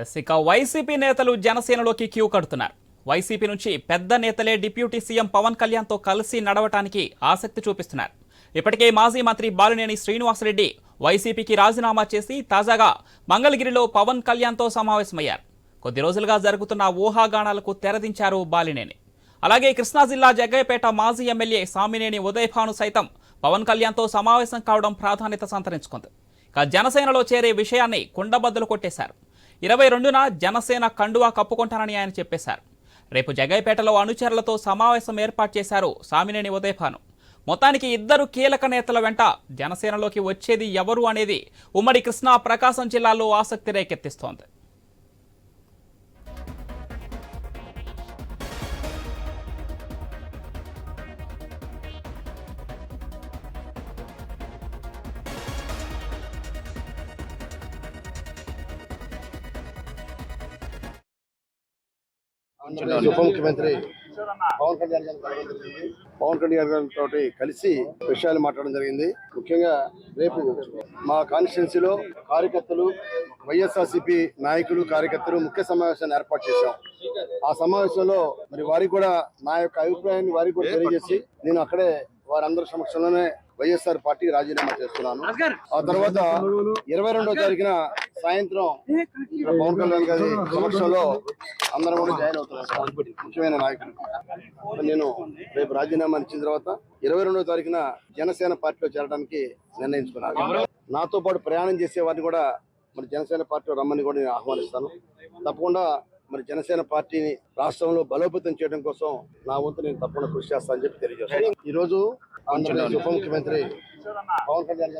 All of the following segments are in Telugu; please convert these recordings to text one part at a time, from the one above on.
ఎస్, ఇక వైసీపీ నేతలు జనసేనలోకి క్యూ కడుతున్నారు. వైసీపీ నుంచి పెద్ద నేతలే డిప్యూటీ సీఎం పవన్ కళ్యాణ్తో కలిసి నడవటానికి ఆసక్తి చూపిస్తున్నారు. ఇప్పటికే మాజీ మంత్రి బాలినేని శ్రీనివాసరెడ్డి వైసీపీకి రాజీనామా చేసి తాజాగా మంగళగిరిలో పవన్ కళ్యాణ్తో సమావేశమయ్యారు. కొద్ది రోజులుగా జరుగుతున్న ఊహాగానాలకు తెరదించారు బాలినేని. అలాగే కృష్ణా జిల్లా జగ్గయ్యపేట మాజీ ఎమ్మెల్యే సామినేని ఉదయభాను సైతం పవన్ కళ్యాణ్తో సమావేశం కావడం ప్రాధాన్యత సంతరించుకుంది. ఇక జనసేనలో చేరే విషయాన్ని కుండబద్దలు కొట్టేశారు. ఇరవై రెండున జనసేన కండువా కప్పుకుంటానని ఆయన చెప్పేశారు. రేపు జగైపేటలో అనుచరులతో సమావేశం ఏర్పాటు చేశారు సామినేని ఉదయభాను. మొత్తానికి ఇద్దరు కీలక నేతల వెంట జనసేనలోకి వచ్చేది ఎవరు అనేది ఉమ్మడి కృష్ణా ప్రకాశం జిల్లాలో ఆసక్తి రేకెత్తిస్తోంది. ఉప ముఖ్యమంత్రి పవన్ కళ్యాణ్ గారిని జరిగింది పవన్ కళ్యాణ్ గారితో కలిసి విషయాలు మాట్లాడడం జరిగింది. ముఖ్యంగా రేపు మా కాన్స్టిట్యున్సీలో కార్యకర్తలు వైఎస్ఆర్సీపీ నాయకులు కార్యకర్తలు ముఖ్య సమావేశాన్ని ఏర్పాటు చేశాం. ఆ సమావేశంలో మరి వారికి కూడా నా యొక్క అభిప్రాయాన్ని వారికి కూడా తెలియజేసి నేను అక్కడే వారందరి సమక్షంలోనే వైఎస్ఆర్ పార్టీకి రాజీనామా చేస్తున్నాను. ఆ తర్వాత ఇరవై రెండో తారీఖున సాయంత్రం ఇక్కడ పవన్ కళ్యాణ్ గారి సమక్షంలో అందరం కూడా జాయిన్ అవుతున్నాం. ముఖ్యమైన నాయకులు. నేను రేపు రాజీనామా ఇచ్చిన తర్వాత ఇరవై రెండో తారీఖున జనసేన పార్టీలో చేరడానికి నిర్ణయించుకున్నాను. నాతో పాటు ప్రయాణం చేసే వారిని కూడా మరి జనసేన పార్టీలో రమ్మని కూడా నేను ఆహ్వానిస్తాను. తప్పకుండా మరి జనసేన పార్టీని రాష్ట్రంలో బలోపేతం చేయడం కోసం నా వంతు నేను తప్పకుండా కృషి చేస్తానని చెప్పి తెలియజేస్తాను ఈ రోజు ఆంధ్రప్రదేశ్ ఉప ముఖ్యమంత్రి పవన్ కళ్యాణ్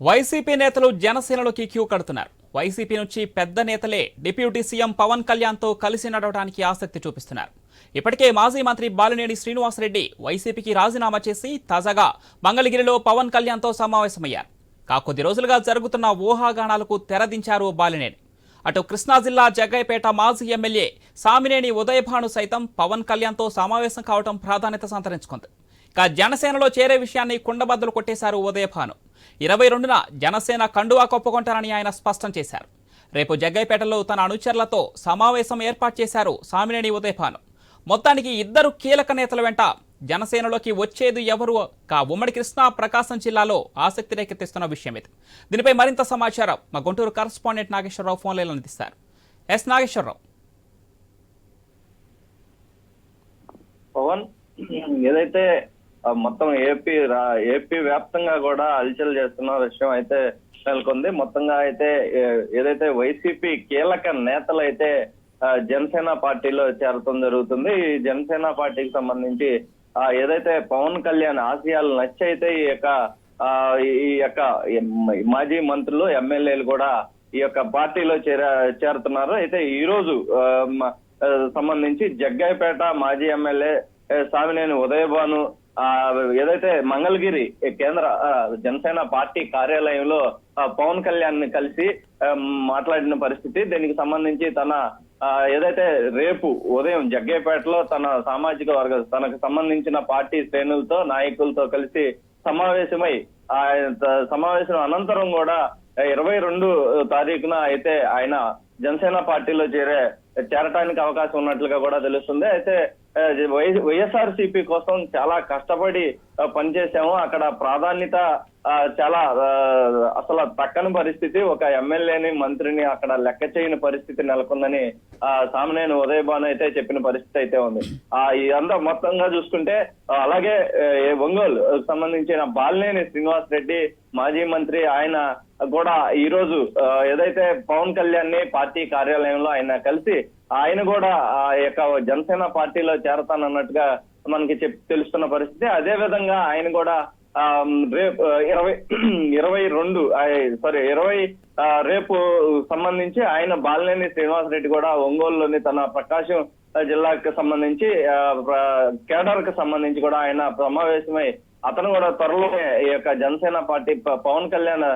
వైసీపీ నేతలు జనసేనలోకి క్యూ కడుతున్నారు. వైసీపీ నుంచి పెద్ద నేతలే డిప్యూటీ సీఎం పవన్ కళ్యాణ్తో కలిసి నడవడానికి ఆసక్తి చూపిస్తున్నారు. ఇప్పటికే మాజీ మంత్రి బాలినేని శ్రీనివాసరెడ్డి వైసీపీకి రాజీనామా చేసి తాజాగా మంగళగిరిలో పవన్ కళ్యాణ్తో సమావేశమయ్యారు. కా కొద్ది రోజులుగా జరుగుతున్న ఊహాగానాలకు తెరదించారు బాలినేని. అటు కృష్ణా జిల్లా జగ్గైపేట మాజీ ఎమ్మెల్యే సామినేని ఉదయభాను సైతం పవన్ కళ్యాణ్తో సమావేశం కావడం ప్రాధాన్యత సంతరించుకుంది. ఇక జనసేనలో చేరే విషయాన్ని కుండబద్దలు కొట్టేశారు ఉదయభాను. ఇరవై రెండున జనసేన కండువా కప్పుకుంటారని ఆయన స్పష్టం చేశారు. రేపు జగ్గైపేటలో తన అనుచరులతో సమావేశం ఏర్పాటు చేశారు సామినేని ఉదయభాను. మొత్తానికి ఇద్దరు కీలక నేతల వెంట జనసేనలోకి వచ్చేది ఎవరు? కా ఉమ్మడి కృష్ణా ప్రకాశం జిల్లాలో ఆసక్తి రేకెత్తిస్తున్న విషయం ఇది. దీనిపై మరింత సమాచారం మా గుంటూరు కరస్పాండెంట్ నాగేశ్వరరావు ఫోన్లో అందిస్తారు. ఎస్ నాగేశ్వరరావు. పవన్ ఏదైతే మొత్తం ఏపీ ఏపీ వ్యాప్తంగా కూడా అలచల్ చేస్తున్న విషయం అయితే నెలకొంది. మొత్తంగా అయితే ఏదైతే వైసీపీ కీలక నేతలు అయితే జనసేన పార్టీలో చేరటం జరుగుతుంది. ఈ జనసేన పార్టీకి సంబంధించి ఏదైతే పవన్ కళ్యాణ్ ఆశయాలు నచ్చైతే ఈ యొక్క ఆ, ఈ యొక్క మాజీ మంత్రులు ఎమ్మెల్యేలు కూడా ఈ యొక్క పార్టీలో చేర చేరుతున్నారు. అయితే ఈ రోజు సంబంధించి జగ్గాయపేట మాజీ ఎమ్మెల్యే సామినేని ఉదయభాను ఏదైతే మంగళగిరి కేంద్ర జనసేన పార్టీ కార్యాలయంలో ఆ, పవన్ కళ్యాణ్ని కలిసి మాట్లాడిన పరిస్థితి దీనికి సంబంధించి తన ఆ, ఏదైతే రేపు ఉదయం జగ్గేపేటలో తన సామాజిక వర్గ తనకు సంబంధించిన పార్టీ శ్రేణులతో నాయకులతో కలిసి సమావేశమై ఆ సమావేశం అనంతరం కూడా ఇరవై రెండు తారీఖున అయితే ఆయన జనసేన పార్టీలో చేరే చేరటానికి అవకాశం ఉన్నట్లుగా కూడా తెలుస్తుంది. అయితే వైఎస్ఆర్సీపీ కోసం చాలా కష్టపడి పనిచేశాము. అక్కడ ప్రాధాన్యత ఆ, చాలా అసలు తక్కని పరిస్థితి. ఒక ఎమ్మెల్యేని మంత్రిని అక్కడ లెక్క చేయని పరిస్థితి నెలకొందని ఆ సామినేని ఉదయభాన్ అయితే చెప్పిన పరిస్థితి అయితే ఉంది. ఆ ఇదంతా మొత్తంగా చూసుకుంటే అలాగే ఒంగోలు సంబంధించిన బాలినేని శ్రీనివాస్ రెడ్డి మాజీ మంత్రి ఆయన కూడా ఈ రోజు ఏదైతే పవన్ కళ్యాణ్ని పార్టీ కార్యాలయంలో ఆయన కలిసి ఆయన కూడా ఆ యొక్క జనసేన పార్టీలో చేరతానన్నట్టుగా మనకి చెప్ తెలుస్తున్న పరిస్థితి. అదే విధంగా ఆయన కూడా ఆ, రేపు ఇరవై ఇరవై రెండు సారీ ఇరవై రేపు సంబంధించి ఆయన బాలినేని శ్రీనివాస్ రెడ్డి కూడా ఒంగోలులోని తన ప్రకాశం జిల్లాకు సంబంధించి ఆ, కేడర్కు సంబంధించి కూడా ఆయన సమావేశమై అతను కూడా త్వరలోనే ఈ యొక్క జనసేన పార్టీ పవన్ కళ్యాణ్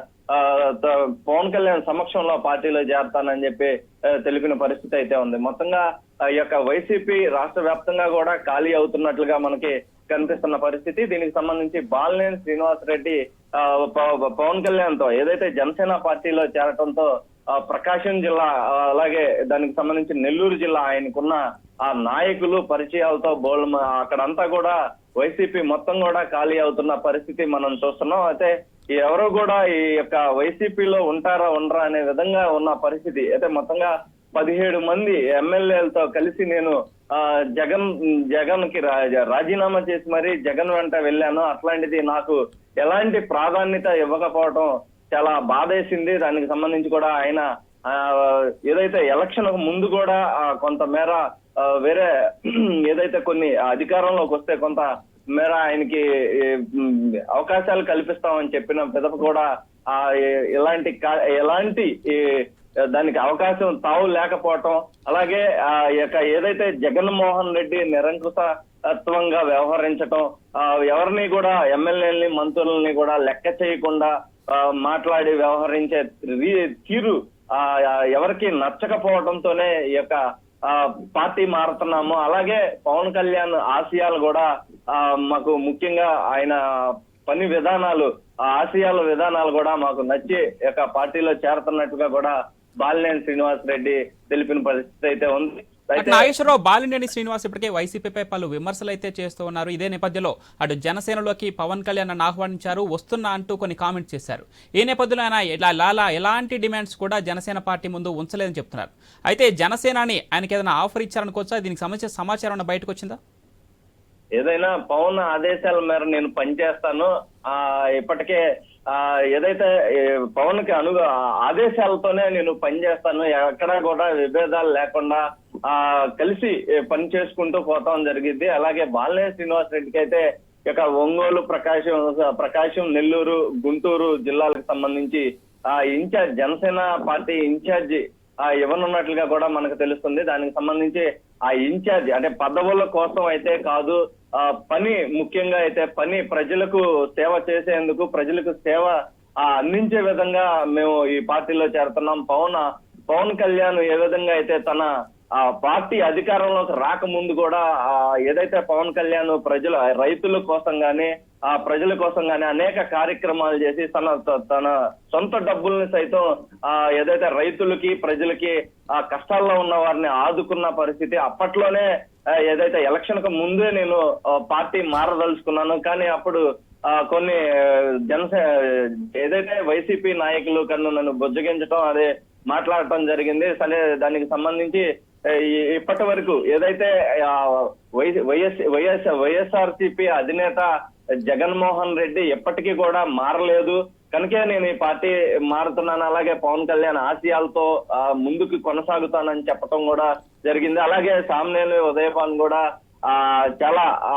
పవన్ కళ్యాణ్ సమక్షంలో పార్టీలో చేరతానని చెప్పి తెలిపిన పరిస్థితి అయితే ఉంది. మొత్తంగా ఆ యొక్క వైసీపీ రాష్ట్ర వ్యాప్తంగా కూడా ఖాళీ అవుతున్నట్లుగా మనకి కనిపిస్తున్న పరిస్థితి. దీనికి సంబంధించి బాలినేని శ్రీనివాస్ రెడ్డి ఆ, పవన్ కళ్యాణ్తో ఏదైతే జనసేన పార్టీలో చేరటంతో ఆ, ప్రకాశం జిల్లా అలాగే దానికి సంబంధించి నెల్లూరు జిల్లా ఆయనకున్న ఆ నాయకులు పరిచయాలతో బోల్ అక్కడంతా కూడా వైసీపీ మొత్తం కూడా ఖాళీ అవుతున్న పరిస్థితి మనం చూస్తున్నాం. అయితే ఎవరు కూడా ఈ యొక్క వైసీపీలో ఉంటారా ఉండరా అనే విధంగా ఉన్న పరిస్థితి. అయితే మొత్తంగా పదిహేడు మంది ఎమ్మెల్యేలతో కలిసి నేను ఆ జగన్ జగన్కి రాజీనామా చేసి మరి జగన్ వెంట వెళ్ళాను. అట్లాంటిది నాకు ఎలాంటి ప్రాధాన్యత ఇవ్వకపోవడం చాలా బాధేసింది. దానికి సంబంధించి కూడా ఆయన ఆ, ఏదైతే ఎలక్షన్ ముందు కూడా కొంతమేర వేరే ఏదైతే కొన్ని అధికారంలోకి వస్తే కొంత మేర ఆయనకి అవకాశాలు కల్పిస్తామని చెప్పిన పిదప కూడా ఆ ఇలాంటి ఎలాంటి కా- ఎలాంటి ఈ, దానికి అవకాశం తావు లేకపోవటం అలాగే ఆ యొక్క ఏదైతే జగన్మోహన్ రెడ్డి నిరంకుశత్వంగా వ్యవహరించటం ఆ, ఎవరిని కూడా ఎమ్మెల్యేలని మంత్రులని కూడా లెక్క చేయకుండా ఆ, మాట్లాడి వ్యవహరించే తీరు ఆ ఎవరికి నచ్చకపోవడంతోనే ఈ యొక్క పార్టీ మారుతున్నాము. అలాగే పవన్ కళ్యాణ్ ఆశయాలు కూడా ఆ మాకు ముఖ్యంగా ఆయన పని విధానాలు ఆ ఆశయాల విధానాలు కూడా మాకు నచ్చి యొక్క పార్టీలో చేరుతున్నట్టుగా కూడా బాలినేని శ్రీనివాస్ రెడ్డి తెలిపిన పరిస్థితి అయితే ఉంది. నాగేశ్వరరావు బాలినేని శ్రీనివాస్ ఇప్పటికే వైసీపీపై పలు విమర్శలు అయితే చేస్తూ ఉన్నారు. ఇదే నేపథ్యంలో అటు జనసేనలోకి పవన్ కళ్యాణ్ ఆహ్వానించారు వస్తున్నా అంటూ కొన్ని కామెంట్స్ చేశారు. ఈ నేపథ్యంలో ఆయన ఇలా లాలా ఎలాంటి డిమాండ్స్ కూడా జనసేన పార్టీ ముందు ఉంచలేదని చెప్తున్నారు. అయితే జనసేనాని ఆయనకి ఏదైనా ఆఫర్ ఇచ్చారనుకోవచ్చా? దీనికి సంబంధించిన సమాచారం బయటకు వచ్చిందా? ఏదైనా పవన్ ఆదేశాల మేర నేను పనిచేస్తాను ఆ ఇప్పటికే ఆ ఏదైతే పవన్కి అను ఆదేశాలతోనే నేను పనిచేస్తాను ఎక్కడా కూడా విభేదాలు లేకుండా ఆ కలిసి పని చేసుకుంటూ పోతాం జరిగింది. అలాగే బాలనే శ్రీనివాస్ రెడ్డికి అయితే ఇక ఒంగోలు ప్రకాశం ప్రకాశం నెల్లూరు గుంటూరు జిల్లాలకు సంబంధించి ఆ ఇన్ఛార్జ్ జనసేన పార్టీ ఇన్ఛార్జి ఆ ఇవ్వనున్నట్లుగా కూడా మనకు తెలుస్తుంది. దానికి సంబంధించి ఆ ఇన్ఛార్జ్ అంటే పదవుల కోసం అయితే కాదు ఆ పని ముఖ్యంగా అయితే పని ప్రజలకు సేవ చేసేందుకు ప్రజలకు సేవ అందించే విధంగా మేము ఈ పార్టీలో చేరుతున్నాం. పవన్ పవన్ కళ్యాణ్ ఏ విధంగా అయితే తన ఆ పార్టీ అధికారంలోకి రాకముందు కూడా ఆ ఏదైతే పవన్ కళ్యాణ్ ప్రజల రైతుల కోసం గానీ ఆ ప్రజల కోసం గానీ అనేక కార్యక్రమాలు చేసి తన తన సొంత డబ్బుల్ని సైతం ఆ ఏదైతే రైతులకి ప్రజలకి ఆ కష్టాల్లో ఉన్న వారిని ఆదుకున్న పరిస్థితి అప్పట్లోనే ఏదైతే ఎలక్షన్కు ముందే నేను పార్టీ మారదలుచుకున్నాను. కానీ అప్పుడు ఆ, కొన్ని జనసే ఏదైతే వైసీపీ నాయకులు కన్ను నన్ను బుజ్జగించడం అదే మాట్లాడటం జరిగింది. సరే దానికి సంబంధించి ఇప్పటి వరకు ఏదైతే ఆ, వై- వైఎస్ వైఎస్ వైఎస్ఆర్సీపీ అధినేత జగన్మోహన్ రెడ్డి ఎప్పటికీ కూడా మారలేదు. కనుకే నేను ఈ పార్టీ మారుతున్నాను అలాగే పవన్ కళ్యాణ్ ఆశయాలతో ఆ, ముందుకు కొనసాగుతానని చెప్పడం కూడా జరిగింది. అలాగే సామ్నేని ఉదయపాన్ కూడా ఆ చాలా ఆ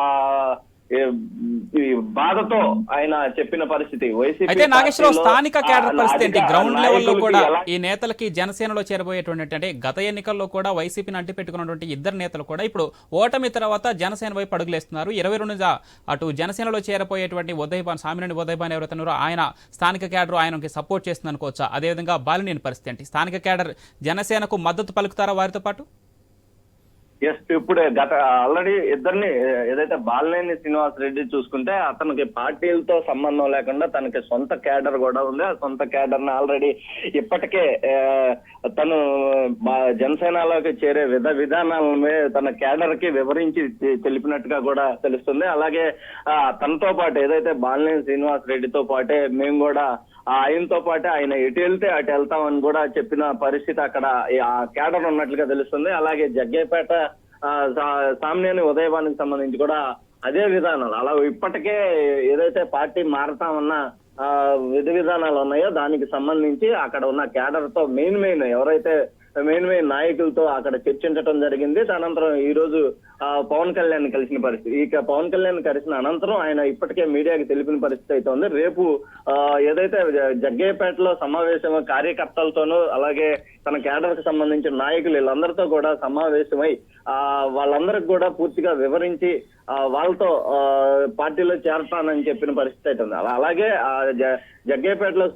బాధతో ఆయన చెప్పిన పరిస్థితి. వైసీపీ అయితే నాగేశ్వరరావు స్థానిక క్యాడర్ ఆ, పరిస్థితి గ్రౌండ్ లెవెల్లో కూడా ఈ నేతలకి జనసేనలో చేరబోయేటువంటి అంటే గత ఎన్నికల్లో కూడా వైసీపీని అంటిపెట్టుకున్నటువంటి ఇద్దరు నేతలు కూడా ఇప్పుడు ఓటమి తర్వాత జనసేన వైపు అడుగులేస్తున్నారు. ఇరవై రెండు అటు జనసేనలో చేరబోయేటువంటి ఉదయభాన్ సామినేని ఉదయభాన్ ఎవరైతే ఉన్నారో ఆయన స్థానిక క్యాడర్ ఆయనకి సపోర్ట్ చేస్తుంది అనుకోవచ్చా అదేవిధంగా బాలినేని పరిస్థితి ఏంటి? స్థానిక క్యాడర్ జనసేనకు మద్దతు పలుకుతారా వారితో పాటు? ఎస్ ఇప్పుడే గత ఆల్రెడీ ఇద్దరిని ఏదైతే బాలినేని శ్రీనివాస్ రెడ్డి చూసుకుంటే అతనికి పార్టీలతో సంబంధం లేకుండా తనకి సొంత క్యాడర్ కూడా ఉంది. ఆ సొంత క్యాడర్ని ఆల్రెడీ ఇప్పటికే తను జనసేనలోకి చేరే విధ విధానాలని తన క్యాడర్కి వివరించి తెలిపినట్టుగా కూడా తెలుస్తుంది. అలాగే ఆ, తనతో పాటు ఏదైతే బాలినేని శ్రీనివాస్ రెడ్డితో పాటే మేము కూడా ఆయనతో పాటు ఆయన ఎటు వెళ్తే అటు వెళ్తామని కూడా చెప్పిన పరిస్థితి అక్కడ ఆ క్యాడర్ ఉన్నట్లుగా తెలుస్తుంది. అలాగే జగ్గేపేట ఆ, సా- ఉదయవానికి సంబంధించి కూడా అదే విధానాలు. అలా ఇప్పటికే ఏదైతే పార్టీ మారతామన్న ఆ విధి విధానాలు ఉన్నాయో దానికి సంబంధించి అక్కడ ఉన్న క్యాడర్తో మెయిన్ మెయిన్ ఎవరైతే మెయిన్ మెయిన్ నాయకులతో అక్కడ చర్చించడం జరిగింది. అనంతరం ఈ రోజు ఆ, పవన్ కళ్యాణ్ కలిసిన పరిస్థితి ఇక పవన్ కళ్యాణ్ కలిసిన అనంతరం ఆయన ఇప్పటికే మీడియాకి తెలిపిన పరిస్థితి అయితే ఉంది. రేపు ఆ, ఏదైతే జగ్గేపేటలో జగ్గయ్యపేటలో సమావేశం కార్యకర్తలతోనూ అలాగే తన కేడర్కి సంబంధించిన నాయకులు వీళ్ళందరితో కూడా సమావేశమై ఆ వాళ్ళందరికి కూడా పూర్తిగా వివరించి వాళ్ళతో ఆ, పార్టీలో చేరతానని చెప్పిన పరిస్థితి అయితే ఉంది. అలా- అలాగే ఆ జ-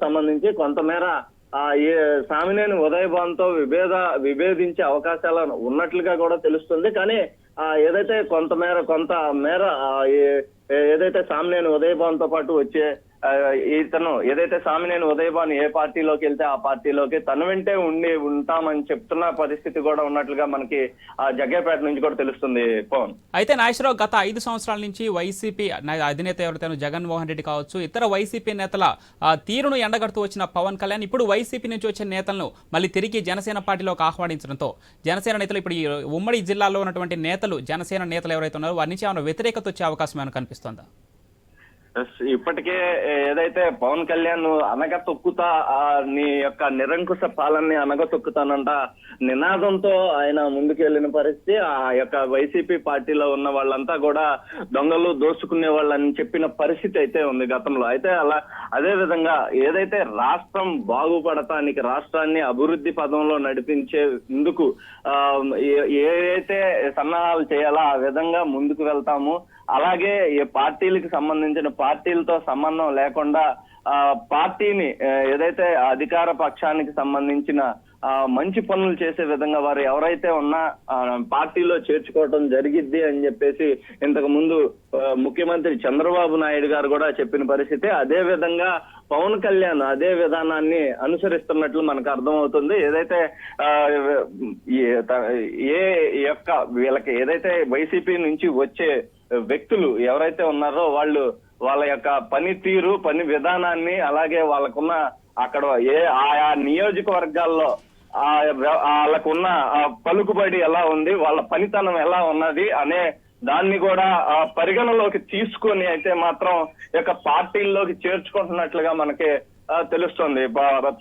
సంబంధించి కొంతమేర ఆ ఏ సామినేని ఉదయభాన్ విభేద విభేదించే అవకాశాలు ఉన్నట్లుగా కూడా తెలుస్తుంది. కానీ ఆ ఏదైతే కొంత మేర కొంత మేర ఆ, ఏదైతే సామినేని ఉదయభాన్తో పాటు వచ్చే ఇతను ఏదైతే సామినేని ఉదయభాను ఏ పార్టీలోకి వెళ్తే ఆ పార్టీలోకి తను వెంటే ఉండి ఉంటామని చెప్తున్న పరిస్థితి కూడా ఉన్నట్లుగా మనకి ఆ జగ్గేపేట నుంచి కూడా తెలుస్తుంది పవన్. అయితే నాగేశ్వరరావు గత ఐదు సంవత్సరాల నుంచి వైసీపీ అధినేత ఎవరైతే జగన్మోహన్ రెడ్డి కావచ్చు ఇతర వైసీపీ నేతల తీరును ఎండగడుతూ వచ్చిన పవన్ కళ్యాణ్ ఇప్పుడు వైసీపీ నుంచి వచ్చిన నేతలను మళ్ళీ తిరిగి జనసేన పార్టీలోకి ఆహ్వానించడంతో జనసేన నేతలు ఇప్పుడు ఈ ఉమ్మడి జిల్లాలో ఉన్నటువంటి నేతలు జనసేన నేతలు ఎవరైతే ఉన్నారో వారి నుంచి ఏమైనా వ్యతిరేకత వచ్చే అవకాశం ఏమైనా కనిపిస్తుందా? ఇప్పటికే ఏదైతే పవన్ కళ్యాణ్ అనగ తొక్కుతా ఆ, నీ యొక్క నిరంకుశ పాలనని అనగ తొక్కుతానంట నినాదంతో ఆయన ముందుకు వెళ్ళిన పరిస్థితి ఆ యొక్క వైసీపీ పార్టీలో ఉన్న వాళ్ళంతా కూడా దొంగలు దోసుకునే వాళ్ళని చెప్పిన పరిస్థితి అయితే ఉంది గతంలో. అయితే అలా అదే విధంగా ఏదైతే రాష్ట్రం బాగుపడటానికి రాష్ట్రాన్ని అభివృద్ధి పదంలో నడిపించే ముందుకు ఆ, ఏదైతే సన్నాహాలు చేయాలో ఆ విధంగా ముందుకు వెళ్తాము అలాగే ఈ పార్టీలకు సంబంధించిన పార్టీలతో సంబంధం లేకుండా ఆ పార్టీని ఏదైతే అధికార పక్షానికి సంబంధించిన ఆ, మంచి పనులు చేసే విధంగా వారు ఎవరైతే ఉన్నా పార్టీలో చేర్చుకోవడం జరిగిద్ది అని చెప్పేసి ఇంతకు ముందు ముఖ్యమంత్రి చంద్రబాబు నాయుడు గారు కూడా చెప్పిన పరిస్థితి. అదే విధంగా పవన్ కళ్యాణ్ అదే విధానాన్ని అనుసరిస్తున్నట్లు మనకు అర్థమవుతుంది. ఏదైతే ఆ, ఏ యొక్క వీళ్ళకి ఏదైతే వైసీపీ నుంచి వచ్చే వ్యక్తులు ఎవరైతే ఉన్నారో వాళ్ళు వాళ్ళ యొక్క పనితీరు పని విధానాన్ని అలాగే వాళ్ళకున్న అక్కడ ఏ ఆయా నియోజకవర్గాల్లో ఆ వాళ్ళకున్న ఆ పలుకుబడి ఎలా ఉంది వాళ్ళ పనితనం ఎలా ఉన్నది అనే దాన్ని కూడా ఆ పరిగణలోకి తీసుకొని అయితే మాత్రం యొక్క పార్టీల్లోకి చేర్చుకుంటున్నట్లుగా మనకి తెలుస్తుంది.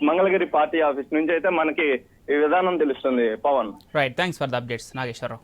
మంగళగిరి పార్టీ ఆఫీస్ నుంచి అయితే మనకి ఈ విధానం తెలుస్తుంది Pawan. Right thanks for the updates Nageswara Rao.